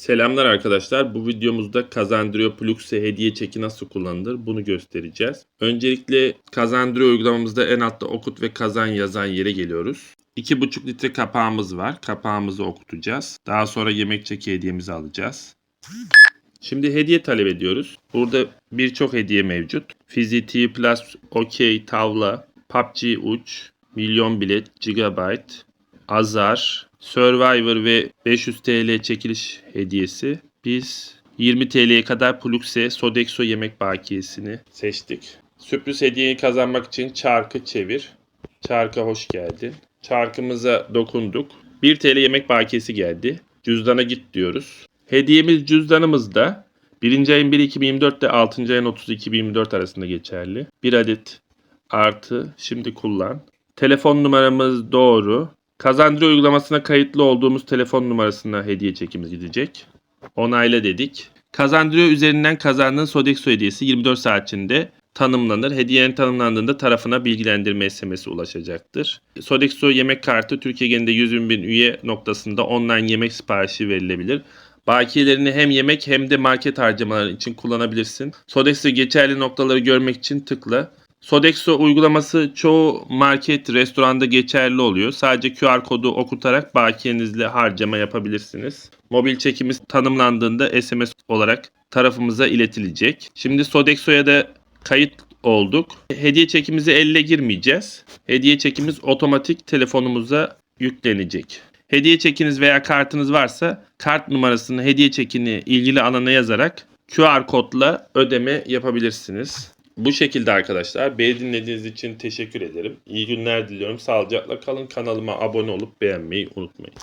Selamlar arkadaşlar. Bu videomuzda Kazandrio Plux'e hediye çeki nasıl kullanılır bunu göstereceğiz. Öncelikle Kazandrio uygulamamızda en altta okut ve kazan yazan yere geliyoruz. 2,5 litre kapağımız var. Kapağımızı okutacağız. Daha sonra yemek çeki hediyemizi alacağız. Şimdi hediye talep ediyoruz. Burada birçok hediye mevcut. Fizi T Plus, OK, Tavla, PUBG Uç, Milyon Bilet, Gigabyte, Azar, Survivor ve 500 TL çekiliş hediyesi. Biz 20 TL'ye kadar Plux'e Sodexo yemek bakiyesini seçtik. Sürpriz hediyeyi kazanmak için çarkı çevir. Çarka hoş geldin. Çarkımıza dokunduk. 1 TL yemek bakiyesi geldi. Cüzdana git diyoruz. Hediyemiz cüzdanımızda. 1. ayın 1 2024 ile 6. ayın 30 2024 arasında geçerli. 1 adet artı şimdi kullan. Telefon numaramız doğru. Kazandırı uygulamasına kayıtlı olduğumuz telefon numarasına hediye çekimiz gidecek. Onayla dedik. Kazandırıyor üzerinden kazandığın Sodexo hediyesi 24 saat içinde tanımlanır. Hediyenin tanımlandığında tarafına bilgilendirme SMS'i ulaşacaktır. Sodexo yemek kartı Türkiye genelinde 100 bin üye noktasında online yemek siparişi verilebilir. Bakiyelerini hem yemek hem de market harcamaları için kullanabilirsin. Sodexo geçerli noktaları görmek için tıkla. Sodexo uygulaması çoğu market, restoranda geçerli oluyor. Sadece QR kodu okutarak bakiyenizle harcama yapabilirsiniz. Mobil çekimiz tanımlandığında SMS olarak tarafımıza iletilecek. Şimdi Sodexo'ya da kayıt olduk. Hediye çekimizi elle girmeyeceğiz. Hediye çekimiz otomatik telefonumuza yüklenecek. Hediye çekiniz veya kartınız varsa kart numarasını hediye çekini ilgili alana yazarak QR kodla ödeme yapabilirsiniz. Bu şekilde arkadaşlar. Beni dinlediğiniz için teşekkür ederim. İyi günler diliyorum. Sağlıcakla kalın. Kanalıma abone olup beğenmeyi unutmayın.